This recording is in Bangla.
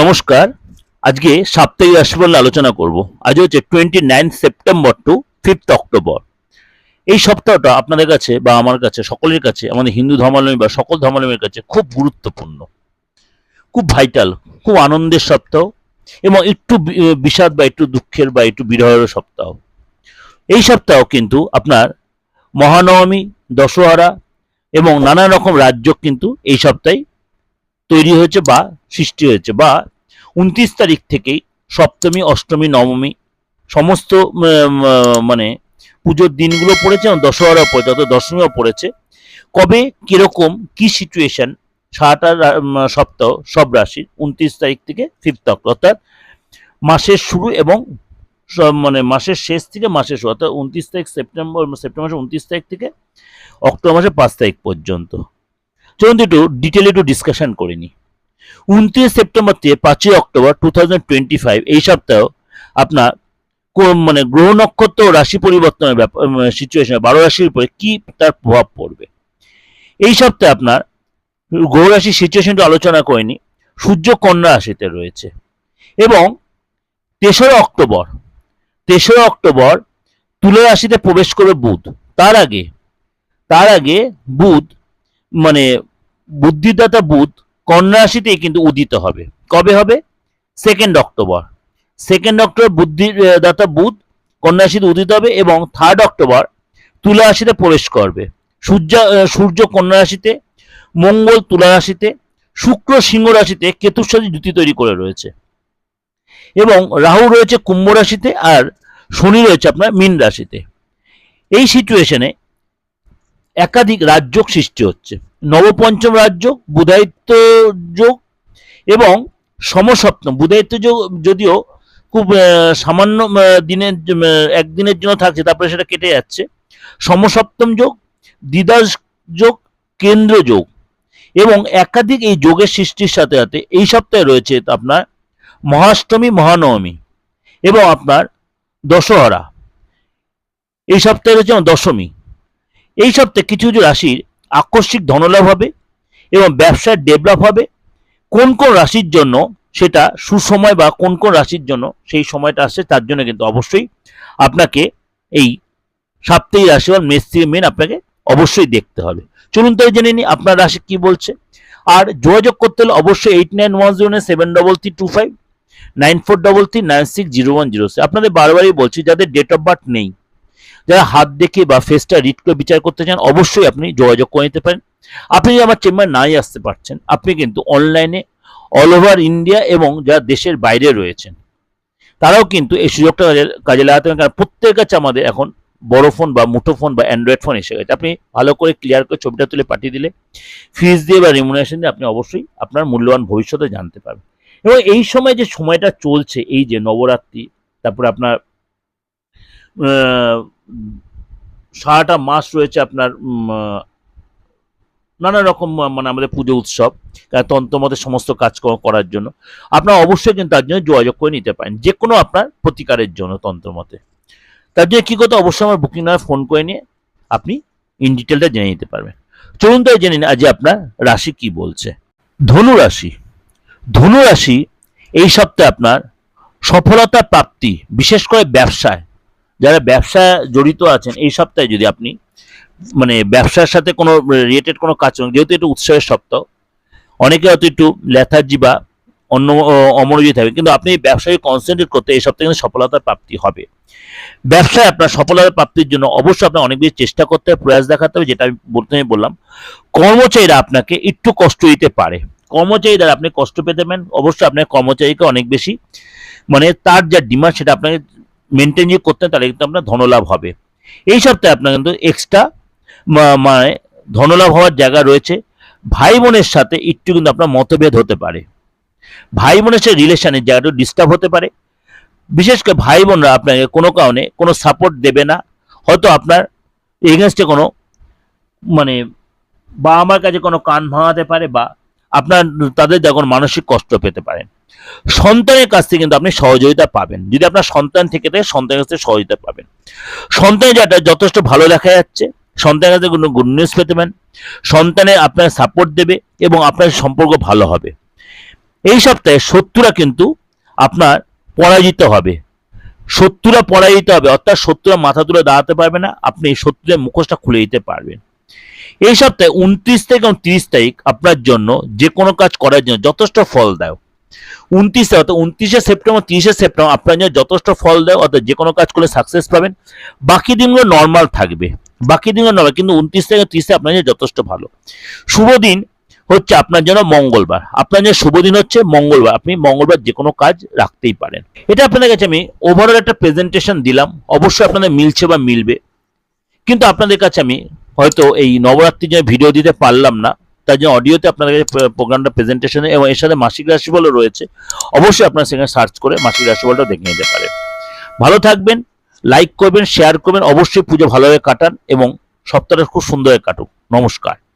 নমস্কার। আজকে সাপ্তাহিক রাশিফল আলোচনা করব। আজ হচ্ছে twenty nine September to fifth October এই সপ্তাহটা আপনাদের কাছে বা আমার কাছে, সকলের কাছে, আমাদের হিন্দু ধর্মাবলম্বী বা সকল ধর্মাবলম্বীর কাছে খুব গুরুত্বপূর্ণ, খুব ভাইটাল খুব আনন্দের সপ্তাহ এবং একটু বিষাদ বা একটু দুঃখের বা একটু বিরহের সপ্তাহ। এই সপ্তাহ কিন্তু আপনার মহানবমী, দশহরা এবং নানা রকম রাজ্য কিন্তু এই সপ্তাহে তৈরি হয়েছে বা সৃষ্টি হয়েছে বা উনত্রিশ তারিখ থেকেই সপ্তমী, অষ্টমী, নবমী সমস্ত মানে পুজোর দিনগুলো পড়েছে এবং দশহরাও পড়েছে, অর্থাৎ দশমীও পড়েছে। কবে, কীরকম, কি সিচুয়েশন সারাটা সপ্তাহ, সব রাশির উনত্রিশ তারিখ থেকে ফিফথ অক্টোবর, অর্থাৎ মাসের শুরু এবং মানে মাসের শেষ থেকে মাসের শুরু, অর্থাৎ উনত্রিশ তারিখ সেপ্টেম্বর সেপ্টেম্বর মাসের উনত্রিশ তারিখ থেকে অক্টোবর মাসের পাঁচ তারিখ পর্যন্ত। চলুন একটু ডিটেলে একটু ডিসকাশন করে নিই। উনত্রিশ সেপ্টেম্বর থেকে পাঁচই অক্টোবর টু এই সপ্তাহ আপনার মানে গ্রহ নক্ষত্র রাশি পরিবর্তনের সিচুয়েশনে বারো রাশির উপরে কি তার প্রভাব পড়বে? এই সপ্তাহে আপনার গ্রহ রাশির সিচুয়েশনটা আলোচনা করিনি সূর্য কন্যা রাশিতে রয়েছে এবং তেসরা অক্টোবর তেসরা অক্টোবর তুলা রাশিতে প্রবেশ করবে বুধ। তার আগে তার আগে বুধ মানে বুদ্ধিদাতা বুধ কন্যা রাশিতেই কিন্তু উদিত হবে। কবে হবে? সেকেন্ড অক্টোবর সেকেন্ড অক্টোবর বুদ্ধিদাতা বুধ কন্যা রাশিতে উদিত হবে এবং থার্ড অক্টোবর তুলা রাশিতে প্রবেশ করবে। সূর্য সূর্য কন্যা রাশিতে, মঙ্গল তুলা রাশিতে, শুক্র সিংহ রাশিতে কেতুর সাথে জুতি তৈরি করে রয়েছে। এবং রাহু রয়েছে কুম্ভ রাশিতে আর শনি রয়েছে আপনার মীন রাশিতে। এই সিচুয়েশনে একাধিক রাজযোগ সৃষ্টি হচ্ছে। নবপঞ্চম রাজ্য বুধায়িত্ব যোগ এবং সমসপ্তম। বুধায়িত্ব যোগ যদিও খুব সামান্য দিনের একদিনের জন্য থাকছে, তারপরে সেটা কেটে যাচ্ছে। সমসপ্তম যোগ দ্বিদাস যোগ, কেন্দ্র যোগ এবং একাধিক এই যোগের সৃষ্টির সাথে সাথে এই সপ্তাহে রয়েছে আপনার মহাষ্টমী, মহানবমী এবং আপনার দশহরা। এই সপ্তাহে রয়েছে দশমী। এই সপ্তাহে কিছু কিছু রাশির আকস্মিক ধনলাভ হবে এবং ব্যবসার ডেভেলপ হবে। কোন কোন রাশির জন্য সেটা সুসময় বা কোন কোন রাশির জন্য সেই সময়টা আসছে তার জন্য কিন্তু অবশ্যই আপনাকে এই সাপ্তাহিক রাশিফল মেষ থেকে মেন আপনাকে অবশ্যই দেখতে হবে। চলুন তো জেনে নিই আপনার রাশি কি বলছে। আর যোগাযোগ করতে হলে অবশ্যই eight nine one zero nine seven double three two five nine four double three nine six zero one zero আপনাদের বারবারই বলছি, যাদের ডেট অফ বার্থ নেই যারা হাত দেখে বা ফেসটা রিড করে বিচার করতে চান, অবশ্যই আপনি যোগাযোগ করে নিতে পারেন। আপনি যদি আমার চেম্বার নাই আসতে পারছেন, আপনি কিন্তু অনলাইনে অল ওভার ইন্ডিয়া এবং যারা দেশের বাইরে রয়েছেন, তারাও কিন্তু এই সুযোগটা কাজে- লাগাতে পারেন। কারণ প্রত্যেকের কাছে আমাদের এখন বড় ফোন বা মুঠো ফোন বা অ্যান্ড্রয়েড ফোন এসে গেছে। আপনি ভালো করে ক্লিয়ার করে ছবিটা তুলে পাঠিয়ে দিলে ফিজ দিয়ে বা রিমুনারেশন দিয়ে আপনি অবশ্যই আপনার মূল্যবান ভবিষ্যতে জানতে পারবেন। এবং এই সময় যে সময়টা চলছে, এই যে নবরাত্রি, তারপরে আপনার সারাটা মাস রয়েছে আপনার নানা রকম মানে আমাদের পুজো উৎসব তন্ত্রমতে সমস্ত কাজকর্ম করার জন্য। আপনারা অবশ্যই কিন্তু তার জন্য যোগাযোগ করে নিতে পারেন যে কোনো আপনার প্রতিকারের জন্য তন্ত্রমতে তার জন্য কী করতে অবশ্যই আমার বুকিং নাম্বার ফোন করে নিয়ে আপনি ইন ডিটেলটা জেনে নিতে পারবেন। চলুন তাই জেনে নিন আজ আপনার রাশি কি বলছে। ধনু রাশি। ধনু রাশি এই সপ্তাহে আপনার সফলতা প্রাপ্তি, বিশেষ করে ব্যবসায়। যারা ব্যবসা জড়িত আছেন, এই সপ্তাহে যদি আপনি মানে ব্যবসার সাথে কোনো রিলেটেড কোনো কাজ যেহেতু এটা উৎসবের সপ্তাহ, অনেকে হয়তো একটু লেথার্জি বা অন্য অমনোযোগী থাকবে কিন্তু আপনি এই ব্যবসায় কনসেন্ট্রেট করতে এই সপ্তাহে কিন্তু সফলতার প্রাপ্তি হবে। ব্যবসায় আপনার সফলতা প্রাপ্তির জন্য অবশ্যই আপনার অনেক বেশি চেষ্টা করতে হবে, প্রয়াস দেখাতে হবে, যেটা আমি প্রথমে বললাম, কর্মচারীরা আপনাকে একটু কষ্ট দিতে পারে। কর্মচারী দ্বারা আপনি কষ্ট পেতে পারেন, অবশ্যই আপনার কর্মচারীকে অনেক বেশি মানে তার যা ডিমান্ড সেটা আপনাকে মেনটেন যে করতে হয়, তাহলে কিন্তু আপনার ধনলাভ হবে। এই সপ্তাহে আপনার কিন্তু এক্সট্রা মানে ধনলাভ হওয়ার জায়গা রয়েছে। ভাই বোনের সাথে একটু কিন্তু আপনার মতভেদ হতে পারে। ভাই বোনের সাথে রিলেশনের জায়গাটা ডিস্টার্ব হতে পারে। বিশেষ করে ভাই বোনরা আপনাকে কোনো কারণে কোনো সাপোর্ট দেবে না। হয়তো আপনার এগেনস্টে কোনো মানে বা আমার কাছে কোনো কান ভাঙাতে পারে বা আপনার তাদের যখন মানসিক কষ্ট পেতে পারেন। সন্তানের কাছ থেকে কিন্তু আপনি সহযোগিতা পাবেন। যদি আপনার সন্তান থেকে থাকে, সন্তানের কাছ থেকে সহযোগিতা পাবেন। সন্তানের যেটা যথেষ্ট ভালো দেখা যাচ্ছে, সন্তানের কাছে কোনো গুড নিউজ পেতে পারেন। সন্তানের আপনার সাপোর্ট দেবে এবং আপনার সম্পর্ক ভালো হবে। এই সপ্তাহে শত্রুরা কিন্তু আপনার পরাজিত হবে। শত্রুরা পরাজিত হবে, অর্থাৎ শত্রুরা মাথা তুলে দাঁড়াতে পারবে না। আপনি শত্রুদের মুখোশটা খুলে দিতে পারবেন। এই সপ্তাহে উনত্রিশ থেকে এবং তিরিশ তারিখ আপনার জন্য যে কোনো কাজ করার জন্য যথেষ্ট ফলদায়ক উনত্রিশে অর্থাৎ উনত্রিশে সেপ্টেম্বর, তিরিশে সেপ্টেম্বর আপনার জন্য যথেষ্ট ফল দেয়, অর্থাৎ যে কোনো কাজ করলে সাকসেস পাবেন। বাকি দিনগুলো নর্মাল থাকবে। বাকি দিনগুলো নর্মাল কিন্তু উনত্রিশ থেকে তিরিশে আপনার জন্য যথেষ্ট ভালো। শুভ দিন হচ্ছে আপনার জন্য মঙ্গলবার। আপনার জন্য শুভ দিন হচ্ছে মঙ্গলবার। আপনি মঙ্গলবার যে কোনো কাজ রাখতেই পারেন। এটা আপনাদের কাছে আমি ওভারঅল একটা প্রেজেন্টেশন দিলাম। অবশ্যই আপনাদের মিলছে বা মিলবে। কিন্তু আপনাদের কাছে আমি হয়তো এই নবরাত্রি যে ভিডিও দিতে পারলাম না, তার জন্য অডিওতে আপনার কাছে প্রোগ্রামটা প্রেজেন্টেশন এবং এর সাথে মাসিক রাশিফলও রয়েছে, অবশ্যই আপনারা সেখানে সার্চ করে মাসিক রাশিফলটাও দেখে নিতে পারেন। ভালো থাকবেন লাইক করবেন শেয়ার করবেন, অবশ্যই পুজো ভালোভাবে কাটান এবং সপ্তাহটা খুব সুন্দরভাবে কাটুক। নমস্কার।